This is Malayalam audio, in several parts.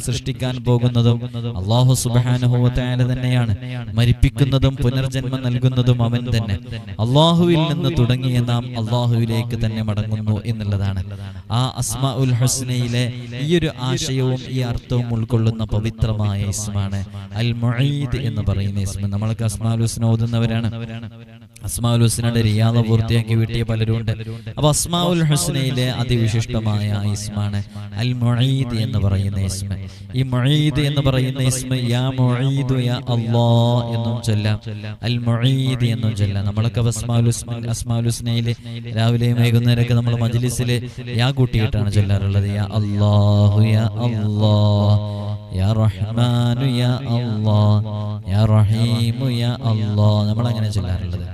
സൃഷ്ടിക്കാൻ പോകുന്നതും അള്ളാഹു സുബാനുഭവത്തായ തന്നെയാണ്. മരിപ്പിക്കുന്നതും പുനർജന്മം നൽകുന്നതും അവൻ തന്നെ. അള്ളാഹുവിൽ നിന്ന് തുടങ്ങിയ നാം അള്ളാഹുവിലേക്ക് തന്നെ മടങ്ങുന്നു എന്നുള്ളതാണ്. ആ അസ്മ ഉൽ ഹസ്നയിലെ ഈ ഒരു ആശയവും ഈ അർത്ഥവും ഉൾക്കൊള്ളുന്ന പവിത്രമായ ഇസ്മാണ് അൽ മൊയ്ദ് എന്ന് പറയുന്ന ഇസ്മ. നമ്മളൊക്കെ അസ്മാൽ ഹുസ്ന ഓതുന്നവരാണ്. അസ്മാഉൽ ഹുസ്നയുടെ റിയാദ പൂർത്തിയാക്കി വീട്ടിയ പലരുണ്ട്. അപ്പൊ അസ്മാഉൽ ഹുസ്നയിലെ അതിവിശിഷ്ടമായ ഇസ്മാണ് അൽ മൊഴീദ് എന്ന് പറയുന്ന ഇസ്മ. ഈ മൊഴീദ് എന്ന് പറയുന്ന ഇസ്മ യാ മുഈദു യാ അള്ളാ എന്നും ചൊല്ലാം. അൽ മൊഴീദ് എന്നും ചൊല്ലാം. നമ്മളൊക്കെ അസ്മാഉൽ ഹുസ്ന അസ്മാഉൽ ഹുസ്നയിലെ രാവിലെയും വൈകുന്നേരമൊക്കെ നമ്മൾ മജ്ലിസിൽ യാ കൂട്ടിയിട്ടാണ് ചൊല്ലാറുള്ളത്. യാ അല്ലാഹു യാ അല്ലാ. യാ റഹ്മാനു യാ അല്ലാ യാ റഹീമു യാ അല്ലാ നമ്മൾ അങ്ങനെ ചൊല്ലാറുള്ളത്.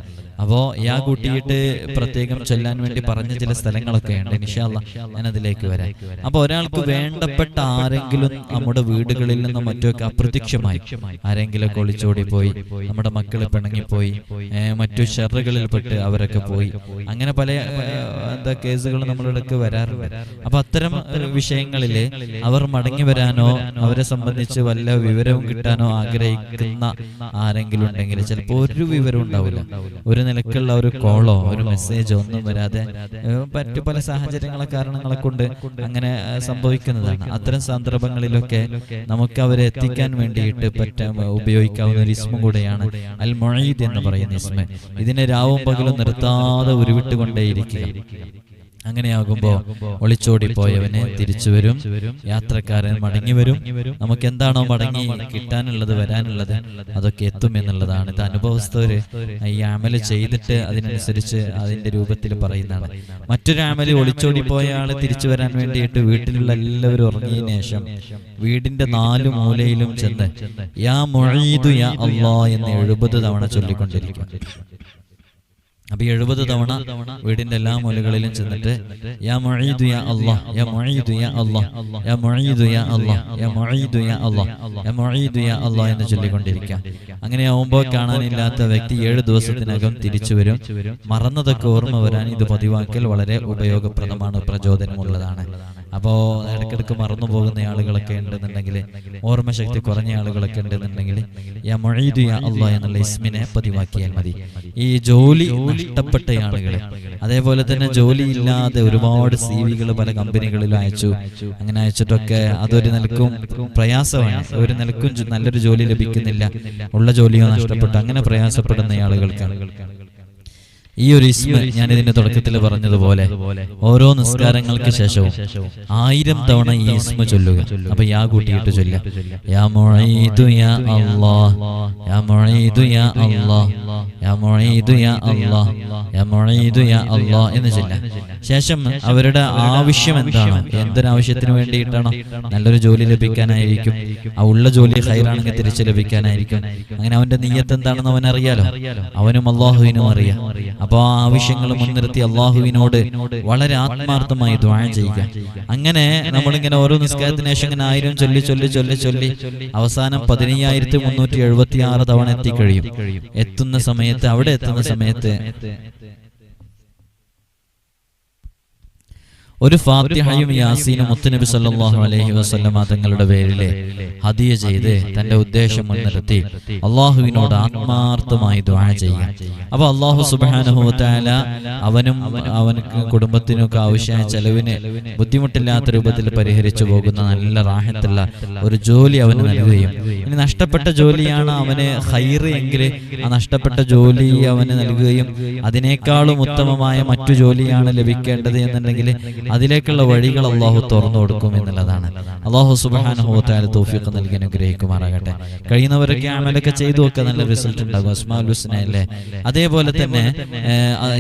അപ്പോ യാ കൂട്ടിയിട്ട് പ്രത്യേകം ചൊല്ലാൻ വേണ്ടി പറഞ്ഞ ചില സ്ഥലങ്ങളൊക്കെ ഉണ്ട് നിഷാല്ല ഞാൻ അതിലേക്ക് വരാം. അപ്പൊ ഒരാൾക്ക് വേണ്ടപ്പെട്ട ആരെങ്കിലും നമ്മുടെ വീടുകളിൽ നിന്നും മറ്റൊക്കെ അപ്രത്യക്ഷമായി. ആരെങ്കിലും ഒക്കെ ഒളിച്ചോടി പോയി. നമ്മുടെ മക്കൾ പിണങ്ങിപ്പോയി പോയി. മറ്റു ഷെറുകളിൽ പെട്ട് അവരൊക്കെ പോയി. അങ്ങനെ പല എന്താ കേസുകൾ നമ്മളിടക്ക് വരാറുണ്ട്. അപ്പൊ അത്തരം വിഷയങ്ങളിൽ വിഷയങ്ങളിൽ അവർ മടങ്ങി വരാനോ അവരെ സംബന്ധിച്ച് വല്ല വിവരവും കിട്ടാനോ ആഗ്രഹിക്കുന്ന ആരെങ്കിലും ഉണ്ടെങ്കിൽ ചിലപ്പോൾ ഒരു വിവരം ഉണ്ടാവില്ല ഒരു നിലക്കുള്ള ഒരു കോളോ ഒരു മെസ്സേജോ ഒന്നും വരാതെ മറ്റു പല സാഹചര്യങ്ങളെ കാരണങ്ങളെ കൊണ്ട് അങ്ങനെ സംഭവിക്കുന്നതാണ്. അത്തരം സന്ദർഭങ്ങളിലൊക്കെ നമുക്ക് അവരെ എത്തിക്കാൻ വേണ്ടിയിട്ട് പറ്റ ഉപയോഗിക്കാവുന്ന ഒരു ഇസ്മ കൂടെയാണ് അൽ മൊഴീദ് എന്ന് പറയുന്ന ഇസ്മ. ഇതിനെ രാവും പകലും നിർത്താതെ ഉരുവിട്ടുകൊണ്ടേയിരിക്കുക. അങ്ങനെയാകുമ്പോ ഒളിച്ചോടി പോയവനെ തിരിച്ചു വരും യാത്രക്കാരൻ മടങ്ങി വരും. നമുക്ക് എന്താണോ മടങ്ങി കിട്ടാനുള്ളത് വരാനുള്ളത് അതൊക്കെ എത്തും എന്നുള്ളതാണ്. ഇത് അനുഭവസ്ഥര് ഈ അമൽ ചെയ്തിട്ട് അതിനനുസരിച്ച് അതിന്റെ രൂപത്തിൽ പറയുന്നതാണ്. മറ്റൊരു അമൽ ഒളിച്ചോടി പോയ ആൾ തിരിച്ചു വരാൻ വേണ്ടിയിട്ട് വീട്ടിലുള്ള എല്ലാവരും ഉറങ്ങിയതിനു ശേഷം വീടിന്റെ നാലു മൂലയിലും ചെന്ന് യാ മൊഴീതു യാ അള്ളാ എന്ന് എഴുപത് തവണ ചൊല്ലിക്കൊണ്ടിരിക്കും. അപ്പൊ എഴുപത് തവണ വീടിന്റെ എല്ലാ മൂലകളിലും ചെന്നിട്ട് യാ മൊഴീദു യാ അല്ലാഹ് യാ മൊഴീദു യാ അല്ലാഹ് യാ മൊഴീദു യാ അല്ലാഹ് യാ മൊഴീദു യാ അല്ലാഹ് യാ മൊഴീദു യാ അല്ലാ എന്ന് ചൊല്ലിക്കൊണ്ടിരിക്കാം. അങ്ങനെയാവുമ്പോൾ കാണാനില്ലാത്ത വ്യക്തി ഏഴ് ദിവസത്തിനകം തിരിച്ചു വരും. മറന്നതൊക്കെ ഓർമ്മ വരാൻ ഇത് പതിവാക്കൽ വളരെ ഉപയോഗപ്രദമാണ് പ്രചോദനമുള്ളതാണ്. അപ്പോ ഇടയ്ക്കിടയ്ക്ക് മറന്നു പോകുന്ന ആളുകളൊക്കെ ഉണ്ടെന്നുണ്ടെങ്കിൽ ഓർമ്മശക്തി കുറഞ്ഞ ആളുകളൊക്കെ ഉണ്ടെന്നുണ്ടെങ്കിൽ യാ മൊഴീദു യാ അല്ലാ എന്നുള്ള ഇസ്മിനെ പതിവാക്കിയാൽ മതി. ഈ ജോലി നഷ്ടപ്പെട്ട ആളുകളെ അതേപോലെ തന്നെ ജോലി ഇല്ലാതെ ഒരുപാട് സി വികൾ പല കമ്പനികളിലും അയച്ചു. അങ്ങനെ അയച്ചിട്ടൊക്കെ അതൊരു നിലക്കും പ്രയാസമാണ്. ഒരു നിലക്കും നല്ലൊരു ജോലി ലഭിക്കുന്നില്ല. ഉള്ള ജോലിയോ നഷ്ടപ്പെട്ടു. അങ്ങനെ പ്രയാസപ്പെടുന്ന ആളുകൾക്കാണ്. ഈ ഒരു ഇസ്മ ഞാൻ ഇതിന്റെ തുടക്കത്തിൽ പറഞ്ഞതുപോലെ ഓരോ നിസ്കാരങ്ങൾക്ക് ശേഷവും ആയിരം തവണ ഈ ഇസ്മ ചൊല്ലുക. അപ്പൊ യാ കൂട്ടിയിട്ട് ചൊല്ലുക. യാ യാ അല്ലാ യാ യാ അല്ലാ യാ യാ അല്ലാ യാ യാ അല്ലാ എന്ന് ചൊല്ലാം ശേഷം അവരുടെ ആവശ്യം എന്താണ്? എന്തൊരാവശ്യത്തിന് വേണ്ടിയിട്ടാണോ? നല്ലൊരു ജോലി ലഭിക്കാനായിരിക്കും. ആ ഉള്ള ജോലി ഹൈറാണെങ്കിൽ തിരിച്ചു ലഭിക്കാനായിരിക്കും. അങ്ങനെ അവന്റെ നീയത്ത് എന്താണെന്ന് അവൻ അറിയാലോ അവനും അള്ളാഹുവിനും അറിയാം അപ്പൊ ആ ആവശ്യങ്ങൾ മുൻനിർത്തി അള്ളാഹുവിനോട് വളരെ ആത്മാർത്ഥമായി ദ്വാരം ചെയ്യുക. അങ്ങനെ നമ്മളിങ്ങനെ ഓരോ നിസ്കാരത്തിന് ശേഷം ഇങ്ങനെ ആയിരം ചൊല്ലി ചൊല്ലി ചൊല്ലി ചൊല്ലി അവസാനം പതിനയ്യായിരത്തി മുന്നൂറ്റി എഴുപത്തി ആറ് തവണ എത്തിക്കഴിയും. എത്തുന്ന സമയത്ത് അവിടെ എത്തുന്ന സമയത്ത് ഒരു ഫാത്തിഹയും യാസീനും മുത്തുനബി സല്ലാഹു അലഹി വസല്ലമ തങ്ങളുടെ പേരിലെ ഹദിയ ചെയ്ത് തന്റെ ഉദ്ദേശം മുൻനിർത്തി അള്ളാഹുവിനോട് ആത്മാർത്ഥമായി ദുആ ചെയ്യാം അപ്പൊ അള്ളാഹു സുബ്ഹാനഹു വതആല അവനും അവനക്ക് കുടുംബത്തിനൊക്കെ ആവശ്യമായ ചെലവിന് ബുദ്ധിമുട്ടില്ലാത്ത രൂപത്തിൽ പരിഹരിച്ചു പോകുന്ന നല്ല റാഹത്തുള്ള ഒരു ജോലി അവന് നൽകുകയും ഇനി നഷ്ടപ്പെട്ട ജോലിയാണ് അവന് ഹൈറ് എങ്കിൽ ആ നഷ്ടപ്പെട്ട ജോലി അവന് നൽകുകയും അതിനേക്കാളും ഉത്തമമായ മറ്റു ജോലിയാണ് ലഭിക്കേണ്ടത് എന്നുണ്ടെങ്കിൽ അതിലേക്കുള്ള വഴികൾ അള്ളാഹു തുറന്നു കൊടുക്കും എന്നുള്ളതാണ്. അള്ളാഹു സുബാനുഭവത്തായ തോഫിയൊക്കെ നൽകി അനുഗ്രഹിക്കുമാറാകട്ടെ. കഴിയുന്നവരൊക്കെ അമലൊക്കെ ചെയ്തു ഒക്കെ നല്ല റിസൾട്ട് ഉണ്ടാകും അസ്മാൽ ഹുസ്ന അല്ലേ അതേപോലെ തന്നെ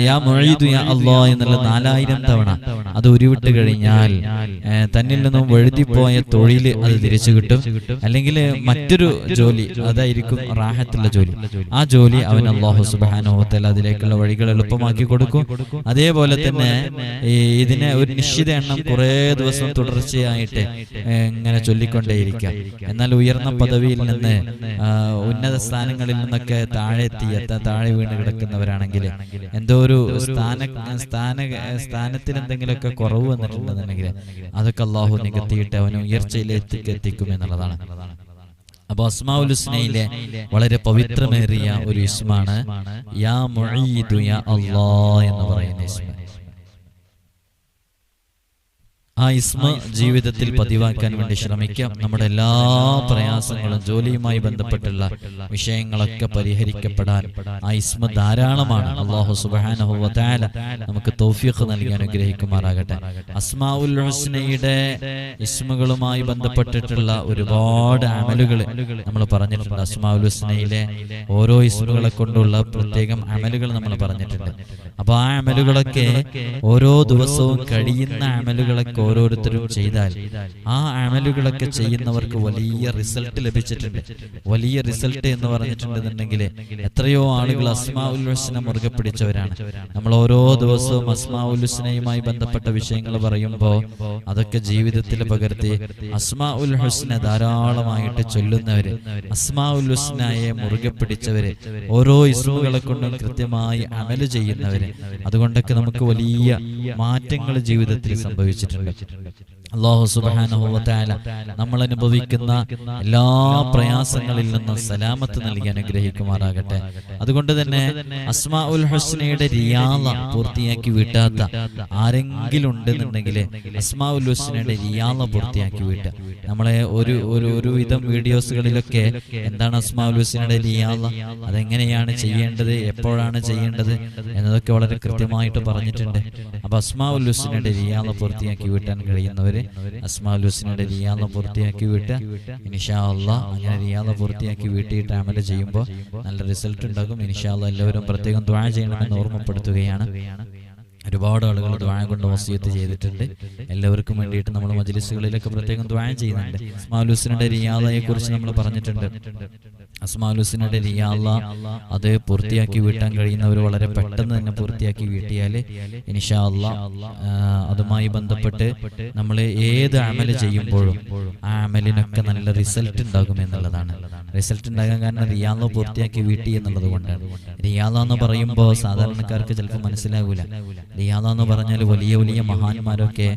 യാ മൊഴീതു യാ അള്ളാ എന്നുള്ള നാലായിരം തവണ അത് ഉരുവിട്ട് കഴിഞ്ഞാൽ തന്നിൽ നിന്നും വഴുതിപ്പോയ തൊഴിൽ അത് തിരിച്ചു കിട്ടും. അല്ലെങ്കിൽ മറ്റൊരു ജോലി അതായിരിക്കും റാഹത്തുള്ള ജോലി. ആ ജോലി അവൻ അള്ളാഹു സുബാനുഭവത്തൽ അതിലേക്കുള്ള വഴികൾ എളുപ്പമാക്കി കൊടുക്കും അതേപോലെ തന്നെ ഈ ഇതിനെ ഒരു നിശ്ചിത എണ്ണം കുറേ ദിവസം തുടർച്ചയായിട്ട് ഇങ്ങനെ ചൊല്ലിക്കൊണ്ടേയിരിക്കുക എന്നാൽ ഉയർന്ന പദവിയിൽ നിന്ന് ഉന്നത സ്ഥാനങ്ങളിൽ നിന്നൊക്കെ താഴെ എത്തി എത്താൻ താഴെ വീണ് കിടക്കുന്നവരാണെങ്കിൽ എന്തോ ഒരു സ്ഥാന സ്ഥാന സ്ഥാനത്തിൽ എന്തെങ്കിലുമൊക്കെ കുറവ് വന്നിട്ടുണ്ടെന്നുണ്ടെങ്കിൽ അതൊക്കെ അള്ളാഹു നികത്തിയിട്ട് അവന് ഉയർച്ചയിലേക്ക് എത്തിക്കും എന്നുള്ളതാണ്. അപ്പൊ അസ്മാഉൽ ഹുസ്നയിലെ വളരെ പവിത്രമേറിയ ഒരു ഇസ്മാണ് യാ മുഈദു യാ അല്ലാ എന്ന് പറയുന്ന ഇസ്മ. ആ ഇസ്മ ജീവിതത്തിൽ പതിവാക്കാൻ വേണ്ടി ശ്രമിക്കാം. നമ്മുടെ എല്ലാ പ്രയാസങ്ങളും ജോലിയുമായി ബന്ധപ്പെട്ടുള്ള വിഷയങ്ങളൊക്കെ പരിഹരിക്കപ്പെടാൻ ആ ഇസ്മ ധാരാളമാണ്. അള്ളാഹു തആല നമുക്ക് തൗഫീഖ് നൽകി അനുഗ്രഹിക്കുമാറാകട്ടെ. അസ്മാഉൽ ഹുസ്നയുടെ ഇസ്മുകളുമായി ബന്ധപ്പെട്ടിട്ടുള്ള ഒരുപാട് അമലുകൾ നമ്മൾ പറഞ്ഞിട്ടുണ്ട്. അസ്മാഉൽ ഹുസ്നയിലെ ഓരോ ഇസ്മുകളെ കൊണ്ടുള്ള പ്രത്യേകം അമലുകൾ നമ്മൾ പറഞ്ഞിട്ടുണ്ട്. അപ്പൊ ആ അമലുകളൊക്കെ ഓരോ ദിവസവും കഴിയുന്ന അമലുകളൊക്കെ ഓരോരുത്തരും ചെയ്താൽ ആ അമലുകളൊക്കെ ചെയ്യുന്നവർക്ക് വലിയ റിസൾട്ട് ലഭിച്ചിട്ടുണ്ട്. വലിയ റിസൾട്ട് എന്ന് പറഞ്ഞിട്ടുണ്ടെന്നുണ്ടെങ്കിൽ എത്രയോ ആളുകൾ അസ്മാ ഉൽഹുസ്നെ മുറുകെ പിടിച്ചവരാണ്. നമ്മൾ ഓരോ ദിവസവും അസ്മാ ഉൽഹുസ്നയുമായി ബന്ധപ്പെട്ട വിഷയങ്ങൾ പറയുമ്പോൾ അതൊക്കെ ജീവിതത്തിൽ പകർത്തി അസ്മാ ഉൽ ഹുസ്നെ ധാരാളമായിട്ട് ചൊല്ലുന്നവര് അസ്മാ ഉൽ ഹുസ്നയെ മുറുകെ പിടിച്ചവര് ഓരോ ഇസ്മുകളെ കൊണ്ടും കൃത്യമായി അമൽ ചെയ്യുന്നവര്. അതുകൊണ്ടൊക്കെ നമുക്ക് വലിയ മാറ്റങ്ങൾ ജീവിതത്തിൽ സംഭവിച്ചിട്ടുണ്ട്. വെച്ചിട്ടുണ്ട് അള്ളാഹു വ നമ്മൾ അനുഭവിക്കുന്ന എല്ലാ പ്രയാസങ്ങളിൽ നിന്നും സലാമത്ത് നൽകി അനുഗ്രഹിക്കുമാറാകട്ടെ. അതുകൊണ്ട് തന്നെ അസ്മാ ഉൽ ഹുസ്നയുടെ റിയാള പൂർത്തിയാക്കി വിട്ടാത്ത ആരെങ്കിലും ഉണ്ടെന്നുണ്ടെങ്കിൽ അസ്മാ ഉൽ ഹുസ്നയുടെ റിയാള പൂർത്തിയാക്കി വിട്ട. നമ്മളെ ഒരു ഒരു ഒരു വിധം വീഡിയോസുകളിലൊക്കെ എന്താണ് അസ്മാ ഉൽ ഹുസ്നയുടെ റിയാള അതെങ്ങനെയാണ് ചെയ്യേണ്ടത്? എപ്പോഴാണ് ചെയ്യേണ്ടത്? എന്നതൊക്കെ വളരെ കൃത്യമായിട്ട് പറഞ്ഞിട്ടുണ്ട്. അപ്പൊ അസ്മാ ഉൽ ഹുസ്നയുടെ റിയാള പൂർത്തിയാക്കി വിട്ടാൻ കഴിയുന്നവര് അസ്മാ ഉൽ ഹുസ്നയുടെ റിയാള പൂർത്തിയാക്കി വിട്ട് അള്ളാ അങ്ങനെ റിയാദ പൂർത്തിയാക്കി വീട്ടിയിട്ട് അമല ചെയ്യുമ്പോൾ നല്ല റിസൾട്ട് ഉണ്ടാകും. അള്ളാ എല്ലാവരും പ്രത്യേകം ദ്വാ ചെയ്യണമെന്ന് ഓർമ്മപ്പെടുത്തുകയാണ്. ഒരുപാട് ആളുകൾ ദ്വായ കൊണ്ട് വസീയത്ത് ചെയ്തിട്ടുണ്ട്. എല്ലാവർക്കും വേണ്ടിയിട്ട് നമ്മൾ മജ്ലിസുകളിലൊക്കെ പ്രത്യേകം ദ്വായ ചെയ്യുന്നുണ്ട്. അസ്മാലുസിനുടെ റിയാദയെ കുറിച്ച് നമ്മൾ പറഞ്ഞിട്ടുണ്ട്. അസ്മാലുസിനുടെ റിയാദ അത് പൂർത്തിയാക്കി വീട്ടാൻ കഴിയുന്നവർ വളരെ പെട്ടെന്ന് തന്നെ പൂർത്തിയാക്കി വീട്ടിയാൽ ഇൻഷാ അതുമായി ബന്ധപ്പെട്ട് നമ്മൾ ഏത് അമൽ ചെയ്യുമ്പോഴും ആ അമലിനൊക്കെ നല്ല റിസൾട്ട് ഉണ്ടാകും എന്നുള്ളതാണ്. റിസൾട്ട് ഉണ്ടാകാൻ കാരണം റിയാദ പൂർത്തിയാക്കി വീട്ടി എന്നുള്ളത് കൊണ്ടാണ്. റിയാദ എന്ന് പറയുമ്പോൾ സാധാരണക്കാർക്ക് ചിലപ്പോൾ മനസ്സിലാകൂല റിയാദ എന്ന് പറഞ്ഞാൽ വലിയ വലിയ മഹാന്മാരൊക്കെ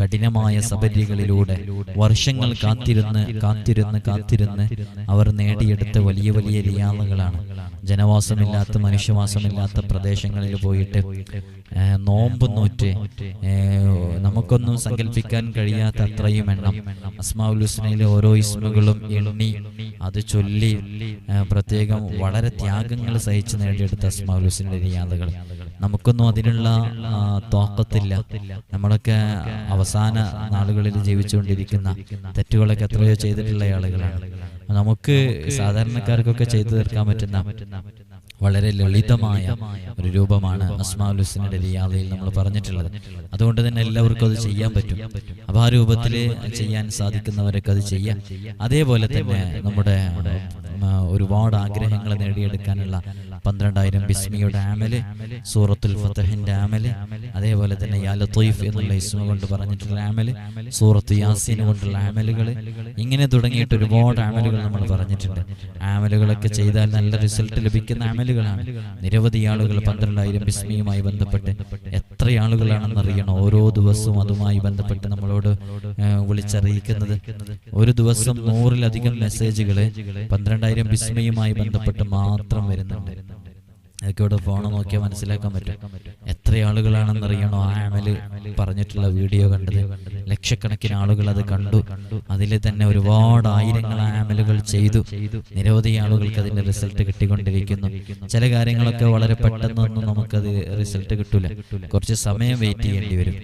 കഠിനമായ സബരികളിലൂടെ വർഷങ്ങൾ കാത്തിരുന്ന് കാത്തിരുന്ന് കാത്തിരുന്ന് അവർ നേടിയെടുത്ത വലിയ വലിയ റിയാദകളാണ് ജനവാസമില്ലാത്ത മനുഷ്യവാസമില്ലാത്ത പ്രദേശങ്ങളിൽ പോയിട്ട് നോമ്പ് നോറ്റ് നമുക്കൊന്നും സങ്കല്പിക്കാൻ കഴിയാത്ത അത്രയും എണ്ണം. അസ്മാഉൽ ഹുസ്നയിലെ ഓരോ ഇസ്മുകളും എണ്ണി അത് ചൊല്ലി പ്രത്യേകം വളരെ ത്യാഗങ്ങൾ സഹിച്ച് നേടിയെടുത്ത അസ്മാഉൽ ഹുസ്നയുടെ റിയാദകൾ നമുക്കൊന്നും അതിനുള്ള തോക്കത്തില്ല. നമ്മളൊക്കെ അവസാന നാളുകളിൽ ജീവിച്ചുകൊണ്ടിരിക്കുന്ന തെറ്റുകളൊക്കെ എത്രയോ ചെയ്തിട്ടുള്ള ആളുകളാണ്. നമുക്ക് സാധാരണക്കാർക്കൊക്കെ ചെയ്തു തീർക്കാൻ പറ്റുന്ന വളരെ ലളിതമായ ഒരു രൂപമാണ് അസ്മാഉൽ ഹുസ്നയുടെ റിയാദയിൽ നമ്മൾ പറഞ്ഞിട്ടുള്ളത്. അതുകൊണ്ട് തന്നെ എല്ലാവർക്കും അത് ചെയ്യാൻ പറ്റും. അപ്പൊ ആ രൂപത്തിൽ ചെയ്യാൻ സാധിക്കുന്നവരൊക്കെ അത് ചെയ്യാം. അതേപോലെ തന്നെ നമ്മുടെ ഒരുപാട് ആഗ്രഹങ്ങൾ നേടിയെടുക്കാനുള്ള പന്ത്രണ്ടായിരം ബിസ്മിയുടെ ആമൽ സൂറത്തുൽ ഫത്തഹിന്റെ ആമൽ അതേപോലെ തന്നെ യാ ലത്തീഫ് എന്നുള്ള ഇസ്മ കൊണ്ട് പറഞ്ഞിട്ടുള്ള ആമൽ സൂറത്ത് യാസീൻ കൊണ്ടുള്ള ആമലുകൾ ഇങ്ങനെ തുടങ്ങിയിട്ട് ഒരുപാട് ആമലുകൾ നമ്മൾ പറഞ്ഞിട്ടുണ്ട്. ആമലുകളൊക്കെ ചെയ്താൽ നല്ല റിസൾട്ട് ലഭിക്കുന്ന ആമലുകളാണ്. നിരവധി ആളുകൾ പന്ത്രണ്ടായിരം ബിസ്മിയുമായി ബന്ധപ്പെട്ട് എത്ര ആളുകളാണെന്ന് അറിയണം. ഓരോ ദിവസവും അതുമായി ബന്ധപ്പെട്ട് നമ്മളോട് വിളിച്ചറിയിക്കുന്നത്. ഒരു ദിവസം നൂറിലധികം മെസ്സേജുകൾ പന്ത്രണ്ടായിരം ബിസ്മയുമായി ബന്ധപ്പെട്ട് മാത്രം വരുന്നുണ്ട്. അതൊക്കെ ഇവിടെ പോകണം നോക്കിയാൽ മനസ്സിലാക്കാൻ പറ്റും. എത്ര ആളുകളാണെന്ന് അറിയണോ ആ അമൽ പറഞ്ഞിട്ടുള്ള വീഡിയോ കണ്ടത്. ലക്ഷക്കണക്കിന് ആളുകൾ അത് കണ്ടു. അതിൽ തന്നെ ഒരുപാട് ആയിരങ്ങൾ ആമലുകൾ ചെയ്തു. നിരവധി ആളുകൾക്ക് അതിന്റെ റിസൾട്ട് കിട്ടിക്കൊണ്ടിരിക്കുന്നു. ചില കാര്യങ്ങളൊക്കെ വളരെ പെട്ടെന്നൊന്നും നമുക്കത് റിസൾട്ട് കിട്ടൂല. കുറച്ച് സമയം വെയിറ്റ് ചെയ്യേണ്ടി വരും.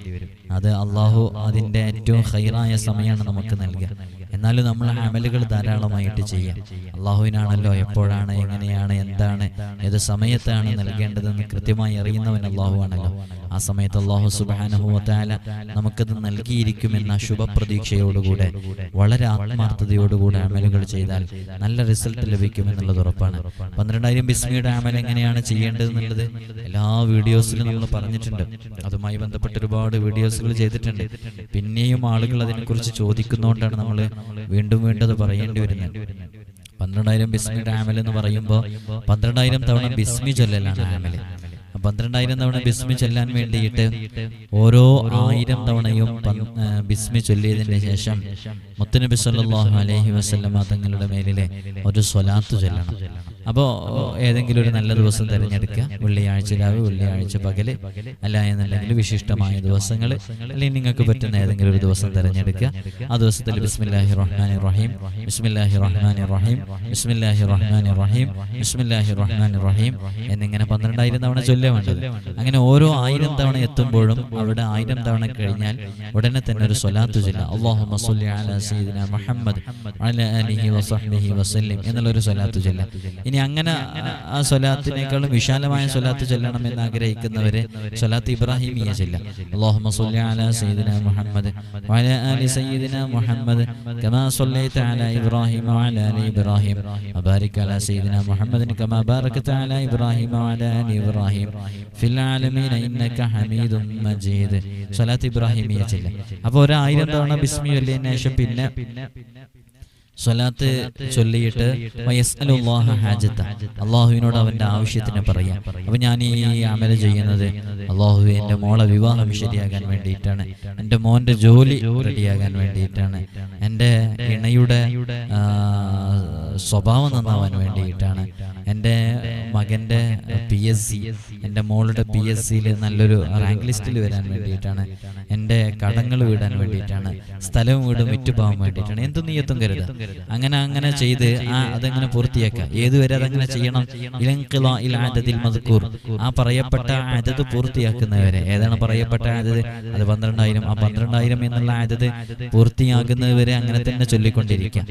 അത് അള്ളാഹു അതിന്റെ ഏറ്റവും ഹൈറായ സമയമാണ് നമുക്ക് നൽകുക. എന്നാലും നമ്മൾ അമലുകൾ ധാരാളമായിട്ട് ചെയ്യാം. അള്ളാഹുവിനാണല്ലോ എപ്പോഴാണ് എങ്ങനെയാണ് എന്താണ് ഏത് സമയത്താണ് നൽകേണ്ടതെന്ന് കൃത്യമായി അറിയുന്നവൻ അള്ളാഹു ആണല്ലോ ആ സമയത്ത് അള്ളാഹു സുബാനുഭവത്താല നമുക്കത് നൽകിയിരിക്കുമെന്ന ശുഭപ്രതീക്ഷയോടുകൂടെ വളരെ ആത്മാർത്ഥതയോടുകൂടെ അമലുകൾ ചെയ്താൽ നല്ല റിസൾട്ട് ലഭിക്കുമെന്നുള്ളത് ഉറപ്പാണ്. പന്ത്രണ്ടായിരം ബിസ്മിയുടെ അമൽ എങ്ങനെയാണ് ചെയ്യേണ്ടതെന്നുള്ളത് എല്ലാ വീഡിയോസിലും നമ്മൾ പറഞ്ഞിട്ടുണ്ട്. അതുമായി ബന്ധപ്പെട്ട് ഒരുപാട് വീഡിയോസുകൾ ചെയ്തിട്ടുണ്ട്. പിന്നെയും ആളുകൾ അതിനെക്കുറിച്ച് ചോദിക്കുന്നതുകൊണ്ടാണ് നമ്മൾ വീണ്ടും വീണ്ടും അത് പറയേണ്ടി വരുന്നത്. പന്ത്രണ്ടായിരം ബിസ്മിയുടെ ആമൽ എന്ന് പറയുമ്പോൾ പന്ത്രണ്ടായിരം തവണ ബിസ്മി ചൊല്ലലാണ് ആമൽ പന്ത്രണ്ടായിരം തവണ ബിസ്മി ചൊല്ലാൻ വേണ്ടിയിട്ട് ഓരോ ആയിരം തവണയും ബിസ്മി ചൊല്ലിയതിന് ശേഷം മുത്തനബി സല്ലല്ലാഹു അലഹി വസല്ലമ തങ്ങളുടെ മേലിലെ ഒരു സ്വലാത്ത് ചൊല്ലണം. അപ്പോൾ ഏതെങ്കിലും ഒരു നല്ല ദിവസം തിരഞ്ഞെടുക്കുക വെള്ളിയാഴ്ച രാവിലെ വെള്ളിയാഴ്ച പകൽ. അല്ല എന്നുണ്ടെങ്കിൽ വിശിഷ്ടമായ ദിവസങ്ങൾ അല്ലെങ്കിൽ നിങ്ങൾക്ക് പറ്റുന്ന ഏതെങ്കിലും ഒരു ദിവസം തിരഞ്ഞെടുക്കുക ആ ദിവസത്തിൽ ബിസ്മില്ലാഹി റഹ്മാൻ റഹീം ബിസ്മില്ലാഹി റഹ്മാൻ റഹീം ബിസ്മില്ലാഹി റഹ്മാൻ റഹീം ബിസ്മില്ലാഹി റഹ്മാൻ റഹീം എന്നിങ്ങനെ പന്ത്രണ്ടായിരം തവണ ചൊല്ലുക വേണ്ടത്? അങ്ങനെ ഓരോ ആയിരം തവണ എത്തുമ്പോഴും അവിടെ ആയിരം തവണ കഴിഞ്ഞാൽ ഉടനെ തന്നെ ഒരു സ്വലാത്തു അലാ സയ്യിദിന മുഹമ്മദ് വസല്ലം എന്നുള്ള ഒരു സ്വലാത്ത് ഇനി അങ്ങനെ ആ- സ്വലാത്തിനേക്കാളും വിശാലമായ സ്വലാത്ത് ചൊല്ലണം എന്ന് ആഗ്രഹിക്കുന്നവരെ സ്വലാത്ത് ഇബ്രാഹിമിയ ചൊല്ലാം. അലാ സയ്യിദിന മുഹമ്മദ് സയ്യിദിന മുഹമ്മദ് ആലി ഇബ്രാഹിം. ഫിൽ ആലമീന ഇന്നക ഹമീദും മജീദ്. സ്വലാത്ത് ഇബ്രാഹിമിയ അപ്പോൾ ഒരായിരം തവണ ബിസ്മി ചൊല്ലിയതിനു ശേഷം പിന്നെ സ്വലാത്ത് ചൊല്ലിയിട്ട് അള്ളാഹുവിനോട് അവന്റെ ആവശ്യത്തിന് പറയാ. അപ്പൊ ഞാൻ ഈ അമല ചെയ്യുന്നത് അള്ളാഹു എന്റെ മോളെ വിവാഹം ശരിയാകാൻ വേണ്ടിയിട്ടാണ്. എന്റെ മോന്റെ ജോലി റെഡിയാകാൻ വേണ്ടിയിട്ടാണ്. എന്റെ ഇണയുടെ സ്വഭാവം നന്നാവാൻ വേണ്ടിയിട്ടാണ്. എന്റെ മകന്റെ പി എസ് സി എന്റെ മോളുടെ പി എസ് സിയിൽ നല്ലൊരു റാങ്ക് ലിസ്റ്റിൽ വരാൻ വേണ്ടിയിട്ടാണ്. എന്റെ കടങ്ങൾ വിടാൻ വേണ്ടിയിട്ടാണ്. സ്ഥലവും വീടും വിറ്റുപോകാൻ വേണ്ടിയിട്ടാണ്. എന്ത് നീയത്തും കരുത് അങ്ങനെ അങ്ങനെ ചെയ്ത് ആ അതങ്ങനെ പൂർത്തിയാക്കുക. ഏതുവരെ അതങ്ങനെ ചെയ്യണം? ആദതിൽ മദ്കൂർ ആ പറയപ്പെട്ട അതത് പൂർത്തിയാക്കുന്നവരെ. ഏതാണ് പറയപ്പെട്ട അതത് അത് പന്ത്രണ്ടായിരം ആ പന്ത്രണ്ടായിരം എന്നുള്ള അതത് പൂർത്തിയാക്കുന്നവരെ അങ്ങനെ തന്നെ ചൊല്ലിക്കൊണ്ടിരിക്കുക.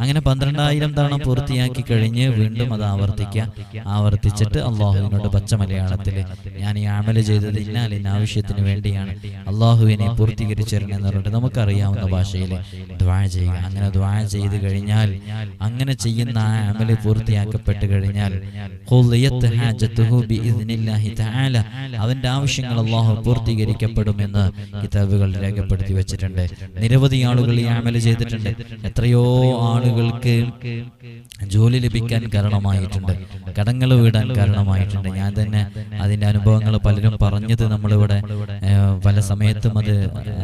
അങ്ങനെ പന്ത്രണ്ടായിരം തവണ പൂർത്തിയാക്കി കഴിഞ്ഞ് വീണ്ടും അത് ആവർത്തിക്കുക. ആവർത്തിച്ചിട്ട് അള്ളാഹുവിനോട് പച്ച മലയാളത്തിൽ ഞാൻ ഈ അമൽ ചെയ്തത് ഇന്നാലിന് ആവശ്യത്തിന് വേണ്ടിയാണ്. അള്ളാഹുവിനെ പൂർത്തീകരിച്ചിരുന്നെന്ന് പറഞ്ഞിട്ട് നമുക്കറിയാവുന്ന ഭാഷയിൽ ദ്വാഴ ചെയ്യുക. അങ്ങനെ ദ്വാഴ ചെയ്ത് കഴിഞ്ഞാൽ അങ്ങനെ ചെയ്യുന്ന ആ അമൽ പൂർത്തിയാക്കപ്പെട്ട് കഴിഞ്ഞാൽ അവന്റെ ആവശ്യങ്ങൾ അള്ളാഹു പൂർത്തീകരിക്കപ്പെടുമെന്ന് കിതാബുകൾ രേഖപ്പെടുത്തി വെച്ചിട്ടുണ്ട്. നിരവധി ആളുകൾ ഈ അമൽ ചെയ്തിട്ടുണ്ട്. എത്രയോ ആളുകൾക്ക് ജോലി ലഭിക്കാൻ കാരണമായിട്ടുണ്ട്. കടങ്ങൾ വീടാൻ കാരണമായിട്ടുണ്ട്. ഞാൻ തന്നെ അതിന്റെ അനുഭവങ്ങൾ പലരും പറഞ്ഞത് നമ്മളിവിടെ പല സമയത്തും അത്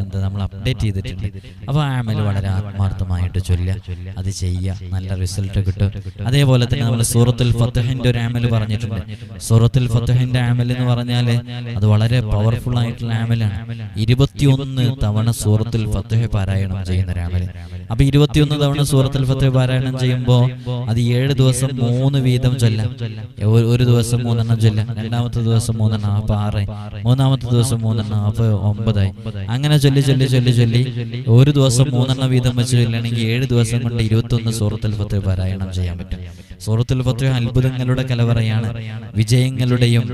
എന്താ നമ്മൾ അപ്ഡേറ്റ് ചെയ്തിട്ടുണ്ട് അപ്പോൾ ആ അമൽ വളരെ ആത്മാർത്ഥമായിട്ട് ചൊല്ലുക. അത് ചെയ്യുക. നല്ല റിസൾട്ട് കിട്ടും. അതേപോലെ തന്നെ നമ്മൾ സൂറത്തുൽ ഫത്തഹിന്റെ ഒരു ആമൽ പറഞ്ഞിട്ടുണ്ട്. സൂറത്തുൽ ഫത്തഹിന്റെ ആമൽ എന്ന് പറഞ്ഞാൽ അത് വളരെ പവർഫുൾ ആയിട്ടുള്ള ആമലാണ്. ഇരുപത്തിയൊന്ന് തവണ സൂറത്തുൽ ഫത്തഹ് പാരായണം ചെയ്യുന്ന ഒരു ആമൽ. അപ്പൊ ഇരുപത്തിയൊന്ന് തവണ സൂറത്തുൽ ഫത്തഹ് പാരായണം ചെയ്യുമ്പോൾ അത് ഏഴ് ദിവസം മൂന്ന് വീതം ചൊല്ലാം ഒരു- ദിവസം മൂന്നെണ്ണം ചൊല്ലാം. രണ്ടാമത്തെ ദിവസം മൂന്നെണ്ണം. അപ്പൊ ആറ് മൂന്നാമത്തെ ദിവസം മൂന്നെണ്ണം. അപ്പൊ ഒമ്പതായി. അങ്ങനെ ചൊല്ലി ചൊല്ലി ചൊല്ലി ചൊല്ലി ഒരു ദിവസം മൂന്നെണ്ണം വീതം വെച്ച് ചൊല്ലണമെങ്കിൽ ഏഴ് ദിവസം കൊണ്ട് ഇരുപത്തൊന്ന് സൂറത്തുൽ പത്ര പാരായണം ചെയ്യാൻ പറ്റും. സൂറത്തുൽ പത്ര അത്ഭുതങ്ങളുടെ കലവറയാണ് വിജയങ്ങളുടെയും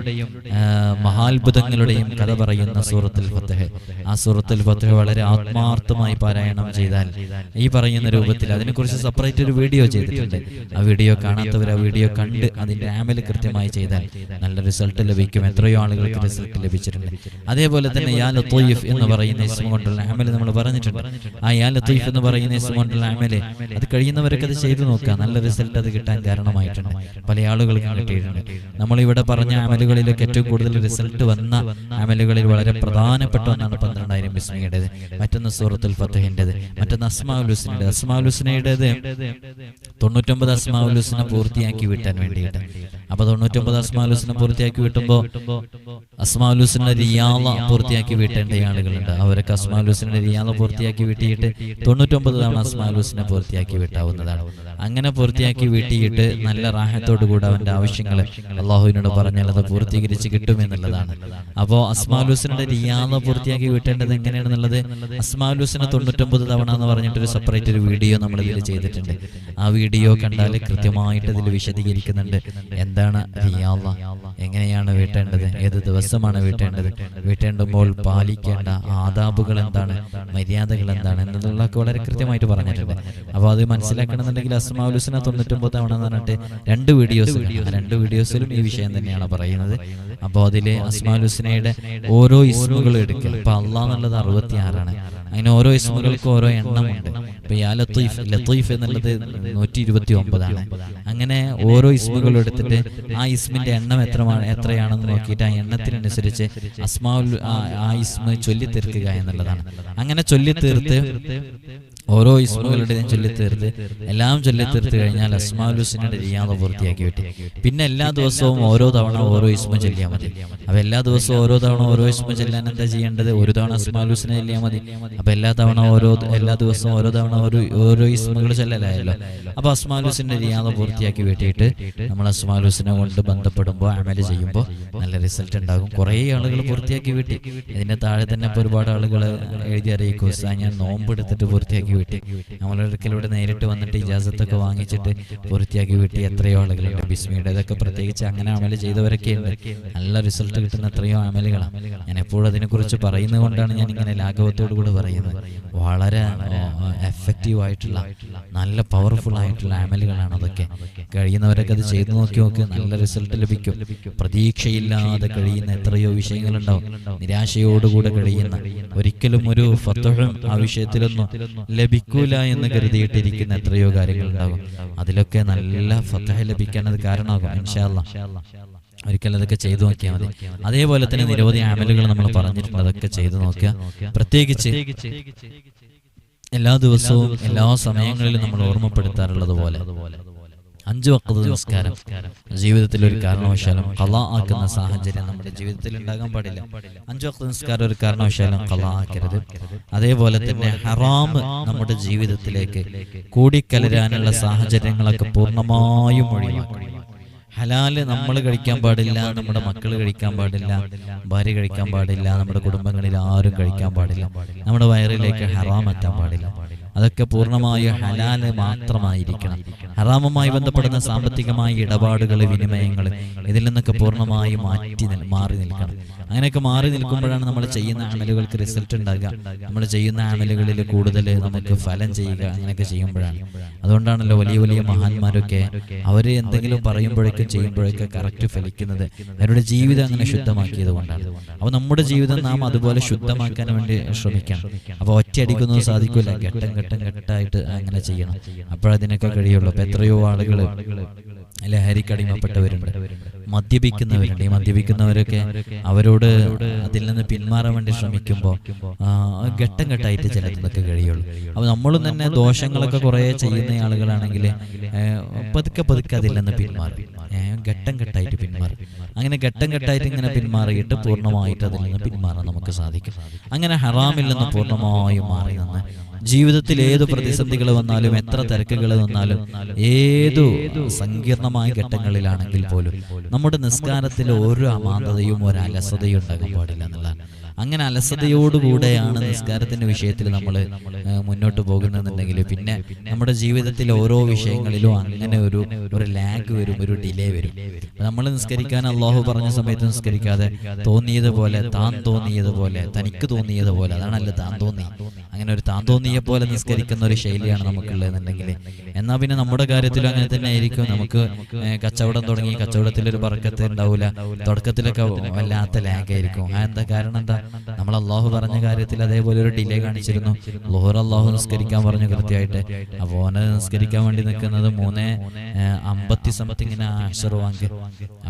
മഹാത്ഭുതങ്ങളുടെയും കഥ പറയുന്ന സൂറത്തുൽ പത്ര ആ സൂറത്തുൽ പത്ര വളരെ ആത്മാർത്ഥമായി പാരായണം ചെയ്താൽ ഈ പറയുന്ന രൂപത്തിൽ അതിനെക്കുറിച്ച് സെപ്പറേറ്റ് ഒരു വീഡിയോ ചെയ്തിട്ടുണ്ട്. ആ വീഡിയോ കാണാത്തവർ ആ വീഡിയോ കണ്ട് അതിന്റെ ആമൽ കൃത്യമായി ചെയ്താൽ നല്ല റിസൾട്ട് ലഭിക്കും. എത്രയോ ആളുകൾക്ക് റിസൾട്ട് ലഭിച്ചിട്ടുണ്ട്. അതേപോലെ തന്നെ യാ ലത്തീഫ് എന്ന് പറയുന്ന ഇസ്മ കൊണ്ടുള്ള അമൽ നമ്മൾ പറഞ്ഞിട്ടുണ്ട്. ആ യാ ലത്തീഫ് എന്ന് പറയുന്ന ഇസ്മ കൊണ്ടുള്ള അമൽ അത് കഴിയുന്നവർക്ക് അത് ചെയ്തു നോക്കുക. നല്ല റിസൾട്ട് അത് കിട്ടാൻ കാരണമായിട്ടുണ്ട്. പല ആളുകൾക്കും കിട്ടിയിട്ടുണ്ട്. നമ്മളിവിടെ പറഞ്ഞ അമലുകളിലൊക്കെ ഏറ്റവും കൂടുതൽ റിസൾട്ട് വന്ന അമലുകളിൽ വളരെ പ്രധാനപ്പെട്ട ഒന്നാണ് പന്ത്രണ്ടായിരം ബിസ്മിയുടേത്. മറ്റൊന്ന് സൂറത്തുൽ ഫത്തഹിന്റെത് മറ്റൊന്ന് അസ്മാഉൽ ഹുസ്നയുടെ. അസ്മാഉൽ ഹുസ്നയുടേത് തൊണ്ണൂറ്റൊമ്പത് അസ്മാഉൽ ഹുസ്ന പൂർത്തിയാക്കി വിട്ടാൻ വേണ്ടിയിട്ട്. അപ്പൊ തൊണ്ണൂറ്റൊമ്പത് അസ്മാലുസിനെ പൂർത്തിയാക്കി വിട്ടുമ്പോൾ അസ്മാലുസിന്റെ റിയാള പൂർത്തിയാക്കി വീട്ടേണ്ട ആളുകളുണ്ട്. അവരൊക്കെ അസ്മാലുസിന്റെ റിയാള പൂർത്തിയാക്കി വീട്ടിയിട്ട് തൊണ്ണൂറ്റൊമ്പത് തവണ അസ്മാലുസിനെ പൂർത്തിയാക്കി വിട്ടാവുന്നതാണ്. അങ്ങനെ പൂർത്തിയാക്കി വീട്ടിയിട്ട് നല്ല റാഹത്തോടു കൂടെ അവന്റെ ആവശ്യങ്ങൾ അള്ളാഹുവിനോട് പറഞ്ഞാൽ അത് പൂർത്തീകരിച്ച് കിട്ടുമെന്നുള്ളതാണ്. അപ്പോൾ അസ്മാലുസിന്റെ റിയാള പൂർത്തിയാക്കി വീട്ടേണ്ടത് എങ്ങനെയാണെന്നുള്ളത് അസ്മാലുസിനെ തൊണ്ണൂറ്റൊമ്പത് തവണ എന്ന് പറഞ്ഞിട്ട് ഒരു സെപ്പറേറ്റ് ഒരു വീഡിയോ നമ്മൾ ഇതിൽ ചെയ്തിട്ടുണ്ട്. ആ വീഡിയോ കണ്ടാൽ കൃത്യമായിട്ട് ഇതിൽ വിശദീകരിക്കുന്നുണ്ട്. എന്താണ് റിയാള എങ്ങനെയാണ് വീട്ടേണ്ടത്? ഏത് ദിവസമാണ് വീട്ടേണ്ടത്? വീട്ടേണ്ടുമ്പോൾ പാലിക്കേണ്ട ആദാബുകൾ എന്താണ്? മര്യാദകൾ എന്താണ്? എന്നതൊക്കെ വളരെ കൃത്യമായിട്ട് പറഞ്ഞിട്ടുണ്ട്. അപ്പോൾ അത് മനസ്സിലാക്കണമെന്നുണ്ടെങ്കിൽ അസ്മാലുസിനെ തൊണ്ണൂറ്റൊമ്പത് തവണ എന്ന് പറഞ്ഞിട്ട് രണ്ട് വീഡിയോസ് രണ്ട് വീഡിയോസിലും ഈ വിഷയം തന്നെയാണ് പറയുന്നത്. അപ്പോൾ അതിലെ അസ്മാലുസിനയുടെ ഓരോ ഇസ്മുകൾ എടുക്കുക. അപ്പോൾ അള്ളാന്നുള്ളത് അറുപത്തി ആറാണ് അങ്ങനെ ഓരോ ഇസ്മുകൾക്കും ഓരോ എണ്ണമുണ്ട്. ഇപ്പൊ യാ ലത്തീഫ് ലത്തീഫ് എന്നുള്ളത് നൂറ്റി ഇരുപത്തി ഒമ്പതാണ് അങ്ങനെ ഓരോ ഇസ്മുകൾ എടുത്തിട്ട് ആ ഇസ്മിന്റെ എണ്ണം എത്രമാണ് എത്രയാണെന്ന് നോക്കിയിട്ട് ആ എണ്ണത്തിനനുസരിച്ച് അസ്മാഉൽ ആ- ആ ഇസ്മ ചൊല്ലി തീർക്കുക എന്നുള്ളതാണ്. അങ്ങനെ ചൊല്ലി തീർത്ത് ഓരോ ഇസ്മുകളുടെയും ചൊല്ലിത്തീർത്ത് എല്ലാം ചൊല്ലിത്തീർത്ത് കഴിഞ്ഞാൽ അസ്മാലുസിനുടെ റിയാദ പൂർത്തിയാക്കി വിട്ടി. പിന്നെ എല്ലാ ദിവസവും ഓരോ തവണ ഓരോ ഇസ്മ ചൊല്ലിയാൽ മതി. അപ്പൊ എല്ലാ ദിവസവും ഓരോ തവണ ഓരോ ഇസ്മ ചെല്ലാൻ എന്താ ചെയ്യേണ്ടത്? ഒരു തവണ അസ്മാലുസിനെ ചൊല്ലിയാൽ മതി. അപ്പൊ എല്ലാ തവണ ഓരോ എല്ലാ ദിവസവും ഓരോ തവണ ഓരോ ഓരോ ഇസ്മുകൾ ചെല്ലലായല്ലോ. അപ്പൊ അസ്മാലുസിന്റെ റിയാദ പൂർത്തിയാക്കി വീട്ടിയിട്ട് നമ്മൾ അസ്മാലുസിനെ കൊണ്ട് ബന്ധപ്പെടുമ്പോൾ അമല ചെയ്യുമ്പോൾ നല്ല റിസൾട്ട് ഉണ്ടാകും. കുറേ ആളുകൾ പൂർത്തിയാക്കി വീട്ടി. ഇതിന്റെ താഴെ തന്നെ ഇപ്പൊ ഒരുപാട് ആളുകൾ എഴുതി അറിയിക്കും ഞാൻ നോമ്പ് എടുത്തിട്ട് പൂർത്തിയാക്കി വീട്ടി നമ്മളൊരിക്കലൂടെ നേരിട്ട് വന്നിട്ട് ഇജാസത്തൊക്കെ വാങ്ങിച്ചിട്ട് പൂർത്തിയാക്കി വിട്ടി എത്രയോ ആളുകളുണ്ട്. ബിസ്മിയുടെ ഇതൊക്കെ പ്രത്യേകിച്ച് അങ്ങനെ അമൽ ചെയ്തവരൊക്കെ ഉണ്ട്. നല്ല റിസൾട്ട് കിട്ടുന്ന എത്രയോ അമലുകളാണ് ഞാൻ എപ്പോഴും അതിനെക്കുറിച്ച് പറയുന്നത് കൊണ്ടാണ് ഞാൻ ഇങ്ങനെ ലാഘവത്തോടു കൂടി പറയുന്നത്. വളരെ എഫക്റ്റീവ് ആയിട്ടുള്ള നല്ല പവർഫുൾ ആയിട്ടുള്ള അമലുകളാണ് അതൊക്കെ. കഴിയുന്നവരൊക്കെ അത് ചെയ്തു നോക്കി നോക്കി നല്ല റിസൾട്ട് ലഭിക്കും. പ്രതീക്ഷയില്ലാതെ കഴിയുന്ന എത്രയോ വിഷയങ്ങളുണ്ടാവും. നിരാശയോടുകൂടെ കഴിയുന്ന ഒരിക്കലും ഒരു ഫത്തഹും ആ വിഷയത്തിലൊന്നും ലഭിക്കൂല എന്ന് കരുതിയിട്ടിരിക്കുന്ന എത്രയോ കാര്യങ്ങൾ ഉണ്ടാകും. അതിലൊക്കെ നല്ല ഫത്തഹ ലഭിക്കാൻ അത് കാരണമാകും. ഇൻഷാല്ല ഒരിക്കൽ അതൊക്കെ ചെയ്തു നോക്കിയാൽ മതി. അതേപോലെ തന്നെ നിരവധി ആമലുകൾ നമ്മൾ പറഞ്ഞിട്ടുണ്ട്. അതൊക്കെ ചെയ്തു നോക്കുക പ്രത്യേകിച്ച് എല്ലാ ദിവസവും എല്ലാ സമയങ്ങളിലും നമ്മൾ ഓർമ്മപ്പെടുത്താറുള്ളത് പോലെ. അഞ്ചു വക്കത് നമസ്കാരം ജീവിതത്തിൽ ഒരു കാരണവശാലും കല ആക്കുന്ന സാഹചര്യം നമ്മുടെ ജീവിതത്തിൽ ഉണ്ടാകാൻ പാടില്ല. അഞ്ചു വക്കത് നമസ്കാരം ഒരു കാരണവശാലും കല ആക്കരുത് അതേപോലെ തന്നെ ഹറാം നമ്മുടെ ജീവിതത്തിലേക്ക് കൂടിക്കലരാനുള്ള സാഹചര്യങ്ങളൊക്കെ പൂർണമായും ഒഴിവാക്കണം ഹലാൽ നമ്മൾ കഴിക്കാൻ പാടില്ല നമ്മുടെ മക്കൾ കഴിക്കാൻ പാടില്ല ഭാര്യ കഴിക്കാൻ പാടില്ല നമ്മുടെ കുടുംബങ്ങളിൽ ആരും കഴിക്കാൻ പാടില്ല. നമ്മുടെ വയറിലേക്ക് ഹറാം എത്താൻ പാടില്ല. അതൊക്കെ പൂർണമായ ഹലാൽ മാത്രമായിരിക്കണം. ഹറാമുമായി ബന്ധപ്പെടുന്ന സാമ്പത്തികമായ ഇടപാടുകൾ വിനിമയങ്ങൾ ഇതിൽ നിന്നൊക്കെ പൂർണമായി മാറ്റി മാറി നിൽക്കണം. അങ്ങനെയൊക്കെ മാറി നിൽക്കുമ്പോഴാണ് നമ്മൾ ചെയ്യുന്ന അമലുകൾക്ക് റിസൾട്ട് ഉണ്ടാകുക. നമ്മൾ ചെയ്യുന്ന അമലുകളിൽ കൂടുതൽ നമുക്ക് ഫലം ചെയ്യുക അങ്ങനെയൊക്കെ ചെയ്യുമ്പോഴാണ്. അതുകൊണ്ടാണല്ലോ വലിയ വലിയ മഹാന്മാരൊക്കെ അവർ എന്തെങ്കിലും പറയുമ്പോഴേക്കും ചെയ്യുമ്പോഴൊക്കെ കറക്റ്റ് ഫലിക്കുന്നത് അവരുടെ ജീവിതം അങ്ങനെ ശുദ്ധമാക്കിയത് കൊണ്ടാണ്. അപ്പോൾ നമ്മുടെ ജീവിതം നാം അതുപോലെ ശുദ്ധമാക്കാൻ വേണ്ടി ശ്രമിക്കണം. അപ്പോൾ ഒറ്റയടിക്കൊന്നും സാധിക്കില്ല ഘട്ടം ഘട്ടം ഘട്ടമായിട്ട് അങ്ങനെ ചെയ്യണം. അപ്പോഴതിനൊക്കെ കഴിയുള്ളൂ. അപ്പൊ എത്രയോ ആളുകൾ ലഹരിക്കടിമപ്പെട്ടവരുണ്ട് മദ്യപിക്കുന്നവരുണ്ട്. ഈ മദ്യപിക്കുന്നവരൊക്കെ അവരോട് അതിൽ നിന്ന് പിന്മാറാൻ വേണ്ടി ശ്രമിക്കുമ്പോൾ ഘട്ടം ഘട്ടമായിട്ട് ചിലതൊക്കെ കഴിയുള്ളൂ. അപ്പോൾ നമ്മളും തന്നെ ദോഷങ്ങളൊക്കെ കുറേ ചെയ്യുന്ന ആളുകളാണെങ്കിൽ പതുക്കെ പതുക്കെ അതിൽ നിന്ന് പിന്മാറും. ഘട്ടം ഘട്ടമായിട്ട് പിന്മാറും. അങ്ങനെ ഘട്ടം ഘട്ടമായിട്ട് ഇങ്ങനെ പിന്മാറിയിട്ട് പൂർണമായിട്ട് അതിൽ നിന്ന് പിന്മാറാൻ നമുക്ക് സാധിക്കും. അങ്ങനെ ഹറാമിൽ നിന്ന് പൂർണമായും മാറി നിന്ന് ജീവിതത്തിൽ ഏത് പ്രതിസന്ധികൾ വന്നാലും എത്ര തിരക്കുകൾ വന്നാലും ഏതു സങ്കീർണമായ ഘട്ടങ്ങളിലാണെങ്കിൽ പോലും നമ്മുടെ നിസ്കാരത്തിൽ ഓരോ അമാന്തതയും ഒരു അലസതയും ഉണ്ടാകാൻ പാടില്ല എന്നുള്ളതാണ്. അങ്ങനെ അലസതയോടുകൂടെയാണ് നിസ്കാരത്തിന്റെ വിഷയത്തിൽ നമ്മൾ മുന്നോട്ട് പോകുന്നതെന്നുണ്ടെങ്കിൽ പിന്നെ നമ്മുടെ ജീവിതത്തിൽ ഓരോ വിഷയങ്ങളിലും അങ്ങനെ ഒരു ഒരു ലാഗ് വരും ഒരു ഡിലേ വരും. നമ്മൾ നിസ്കരിക്കാൻ അള്ളാഹു പറഞ്ഞ സമയത്ത് നിസ്കരിക്കാതെ തോന്നിയതുപോലെ താൻ തോന്നിയതുപോലെ തനിക്ക് തോന്നിയതുപോലെ അതാണല്ലോ താൻ തോന്നി. അങ്ങനെ ഒരു താൻ തോന്നിയ പോലെ നിസ്കരിക്കുന്ന ഒരു ശൈലിയാണ് നമുക്കുള്ളതെന്നുണ്ടെങ്കിൽ എന്നാൽ പിന്നെ നമ്മുടെ കാര്യത്തിലും അങ്ങനെ തന്നെ ആയിരിക്കും നമുക്ക് കച്ചവടം തുടങ്ങി കച്ചവടത്തിൽ ഒരു പറക്കത്ത് ഉണ്ടാവില്ല തുടക്കത്തിലൊക്കെ വല്ലാത്ത ലാഗ് ആയിരിക്കും അതെന്താ എന്താ കാരണം എന്താ നമ്മൾ അള്ളാഹു പറഞ്ഞ കാര്യത്തിൽ അതേപോലെ ഒരു ഡിലേ കാണിച്ചിരുന്നു. ലോഹർ അള്ളാഹു നിസ്കരിക്കാൻ പറഞ്ഞു കൃത്യമായിട്ട്. അപ്പോൾ ഓനെ നിസ്കരിക്കാൻ വേണ്ടി നിൽക്കുന്നത് മൂന്ന് അമ്പത്തി സംതിങ്ങിന് ആഷർ വാങ്ക്.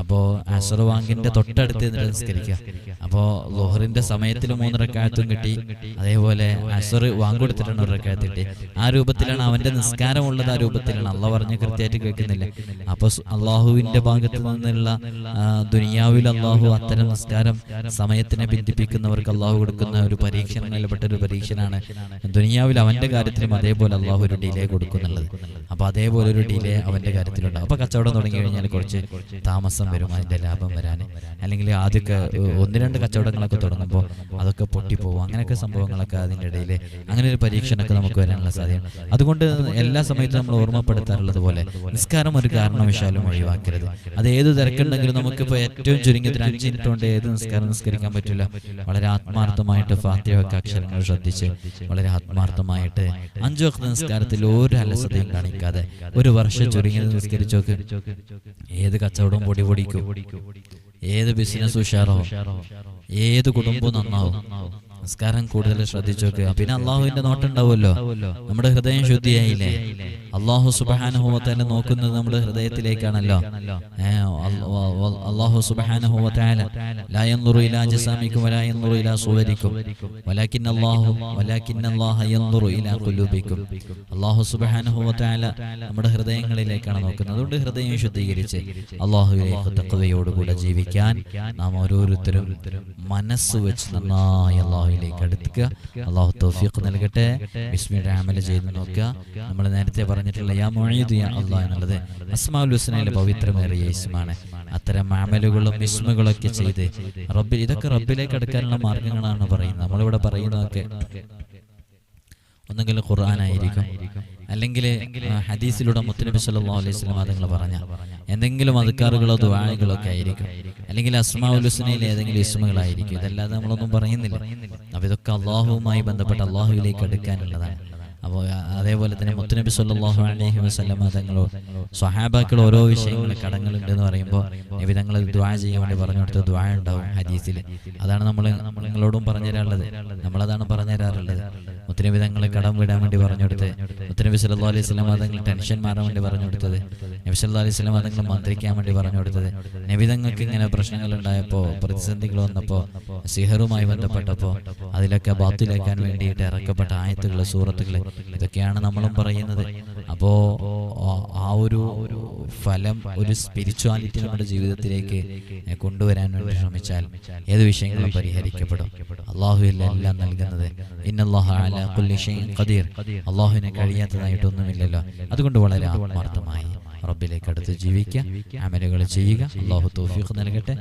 അപ്പോൾ ആഷർ വാങ്കിന്റെ തൊട്ടടുത്ത് നിന്നിട്ട് നിസ്കരിക്കുക. അപ്പോൾ ലോഹറിന്റെ സമയത്തിൽ മൂന്ന് റക്കായത്തും കിട്ടി. അതേപോലെ അസർ വാങ്കൊടുത്തിട്ടാണ് ഒരു റക്കായത്ത് കിട്ടി ആ രൂപത്തിലാണ് അവന്റെ നിസ്കാരമുള്ളത് ആ രൂപത്തിലാണ് അള്ളാഹ് പറഞ്ഞ് കൃത്യമായിട്ട് കേൾക്കുന്നില്ല. അപ്പൊ അള്ളാഹുവിന്റെ ഭാഗത്ത് നിന്നുള്ള ദുനിയാവിൽ അള്ളാഹു അത്തരം നിസ്കാരം സമയത്തിനെ ബന്ധിപ്പിക്കുന്നവർക്ക് അള്ളാഹു കൊടുക്കുന്ന ഒരു പരീക്ഷണങ്ങളിൽപ്പെട്ട ഒരു പരീക്ഷനാണ്. ദുനിയാവിൽ അവന്റെ കാര്യത്തിലും അതേപോലെ അള്ളാഹു ഒരു ഡിലേ കൊടുക്കുന്നുള്ളത് അപ്പൊ അതേപോലെ ഒരു ഡിലേ അവന്റെ കാര്യത്തിലുണ്ട് അപ്പൊ കച്ചവടം തുടങ്ങി കഴിഞ്ഞാൽ കുറച്ച് താമസം വരും അതിന്റെ ലാഭം വരാൻ. അല്ലെങ്കിൽ ആദ്യമൊക്കെ ഒന്ന് രണ്ട് കച്ചവടങ്ങളൊക്കെ തുടങ്ങുമ്പോൾ അതൊക്കെ പൊട്ടിപ്പോവും. അങ്ങനെയൊക്കെ സംഭവങ്ങളൊക്കെ അതിന്റെ ഇടയിൽ അങ്ങനെ ഒരു പരീക്ഷണമൊക്കെ നമുക്ക് വരാനുള്ള സാധ്യത അതുകൊണ്ട് എല്ലാ സമയത്തും നമ്മൾ ഓർമ്മപ്പെടുത്താറുള്ളത് പോലെ നിസ്കാരം ഒരു കാരണവശാലും ഒഴിവാക്കരുത്. അത് ഏത് തിരക്കുണ്ടെങ്കിലും നമുക്കിപ്പോൾ ഏറ്റവും ചുരുങ്ങിയത് അഞ്ച് മിനിറ്റ് കൊണ്ട് ഏത് നിസ്കാരം നിസ്കരിക്കാൻ പറ്റില്ല? വളരെ ആത്മാർത്ഥമായിട്ട് ഫാത്തിയൊക്കെ അക്ഷരങ്ങൾ ശ്രദ്ധിച്ച് വളരെ ആത്മാർത്ഥമായിട്ട് അഞ്ചു വക്ത നിസ്കാരത്തിൽ ഒരു അലസതയും കാണിക്കാതെ ഒരു വർഷം ചുരുങ്ങിയത് നിസ്കരിച്ചോക്ക്. ഏത് കച്ചവടവും പൊടി പൊടിക്കും. ഏത് ബിസിനസ് ഉഷാറോ ഏത് കുടുംബവും നന്നാവും. നിസ്കാരം കൂടുതൽ ശ്രദ്ധിച്ചു നോക്കുക. പിന്നെ അള്ളാഹുവിന്റെ നോട്ടുണ്ടാവുമല്ലോ നമ്മുടെ ഹൃദയം ശുദ്ധിയായില്ലേ? അള്ളാഹു സുബാനുഭവത്താല നോക്കുന്നത് നമ്മുടെ ഹൃദയത്തിലേക്കാണല്ലോ. അള്ളാഹു സുബാനുഭവത്താല ലായന്നുറു ഇലാ ജസാമിക്കും വലായന്നുറു ഇലാ സുവരിക്കും. വലാക്കിൻ അള്ളാഹു വലാക്കിൻ അള്ളാഹ യന്നുറു ഇലാ കുലൂബിക്കും. അള്ളാഹു നമ്മുടെ ഹൃദയങ്ങളിലേക്കാണ് നോക്കുന്നത്. അതുകൊണ്ട് ഹൃദയം ശുദ്ധീകരിച്ച് അള്ളാഹുവിലേക്ക് തക്കവയോടുകൂടെ ജീവിക്കാൻ നാം ഓരോരുത്തരും മനസ്സ് വെച്ച് നന്നായി അള്ളാഹുവിലേക്ക് അടുക്കുക അള്ളാഹു തൗഫീഖ് നൽകട്ടെ. ബിസ്മിയുടെ അമല ചെയ്ത് നോക്കുക. നമ്മൾ നേരത്തെ പറഞ്ഞിട്ടുള്ള യാ മൊഴീദ് യാ അള്ളാഹ് എന്നുള്ളത് അസ്മാഉൽ ഹുസ്നയിലെ പവിത്രമേറിയ യേശുമാണ് അത്തരം അമലുകളും ഇസ്മുകളൊക്കെ ചെയ്ത് റബ്ബിൽ ഇതൊക്കെ റബ്ബിലേക്ക് അടുക്കാനുള്ള മാർഗങ്ങളാണ് പറയുന്നത്. നമ്മളിവിടെ പറയുന്നതൊക്കെ ഒന്നെങ്കിൽ ഖുർആനായിരിക്കും അല്ലെങ്കിൽ ഹദീസിലൂടെ മുത്തനബി സല്ലാ അലൈഹി വസല്ലം അതുങ്ങൾ പറഞ്ഞ എന്തെങ്കിലും അധികാറുകളോ ദുആകളോ ഒക്കെ ആയിരിക്കും അല്ലെങ്കിൽ അസ്മാഉൽ ഹുസ്നയിലെ ഏതെങ്കിലും ഇസ്മകളായിരിക്കും. ഇതല്ലാതെ നമ്മളൊന്നും പറയുന്നില്ല. അപ്പോൾ ഇതൊക്കെ അള്ളാഹുവുമായി ബന്ധപ്പെട്ട അള്ളാഹുവിലേക്ക് എടുക്കാനുള്ളതാണ് അപ്പോൾ അതേപോലെ തന്നെ മുത്തനബി സല്ലാഹു അലൈഹി വസ്ലം തങ്ങളോ സ്വഹാബാക്കൾ ഓരോ വിഷയങ്ങൾ കടങ്ങളുണ്ട് എന്ന് പറയുമ്പോൾ നബി തങ്ങൾ ദ്വാ ചെയ്യാൻ വേണ്ടി പറഞ്ഞു കൊടുത്ത ദ്വാ ഉണ്ടാവും ഹദീസിൽ അതാണ് നമ്മൾ നിങ്ങളോടും പറഞ്ഞു തരാറുള്ളത് നമ്മളതാണ് പറഞ്ഞു തരാറുള്ളത് മുത്തനബി തങ്ങൾ കടം വിടാൻ വേണ്ടി പറഞ്ഞു കൊടുത്ത് മുത്തനബി സല്ലല്ലാഹു അലൈഹി സ്വലാം തങ്ങൾ ടെൻഷൻ മാറാൻ വേണ്ടി പറഞ്ഞു കൊടുത്തത് നബി സല്ലാ അലൈഹി സ്വലാം തങ്ങൾ മന്ത്രിക്കാൻ വേണ്ടി പറഞ്ഞു കൊടുത്തത് നബി തങ്ങൾക്ക് ഇങ്ങനെ പ്രശ്നങ്ങൾ ഉണ്ടായപ്പോൾ പ്രതിസന്ധികൾ വന്നപ്പോൾ സിഹറുമായി ബന്ധപ്പെട്ടപ്പോൾ അതിലൊക്കെ ബാത്തിലാക്കാൻ വേണ്ടിയിട്ട് ഇറക്കപ്പെട്ട ആയത്തുകൾ സൂറത്തുകൾ ഇതൊക്കെയാണ് നമ്മളും പറയുന്നത്. അപ്പോൾ ആ ഒരു ഫലം ഒരു സ്പിരിച്വാലിറ്റി നമ്മുടെ ജീവിതത്തിലേക്ക് കൊണ്ടുവരാൻ വേണ്ടി ശ്രമിച്ചാൽ ഏത് വിഷയങ്ങളും പരിഹരിക്കപ്പെടും. അള്ളാഹു എല്ലാം നൽകുന്നത് ഖദീർ. അള്ളാഹുവിനെ കഴിയാത്തതായിട്ടൊന്നുമില്ലല്ലോ. അതുകൊണ്ട് വളരെ ആത്മാർത്ഥമായി റബ്ബിലേക്ക് അടുത്ത് ജീവിക്കുക. അമലുകൾ ചെയ്യുക. അള്ളാഹു തൗഫീഖ് നൽകട്ടെ.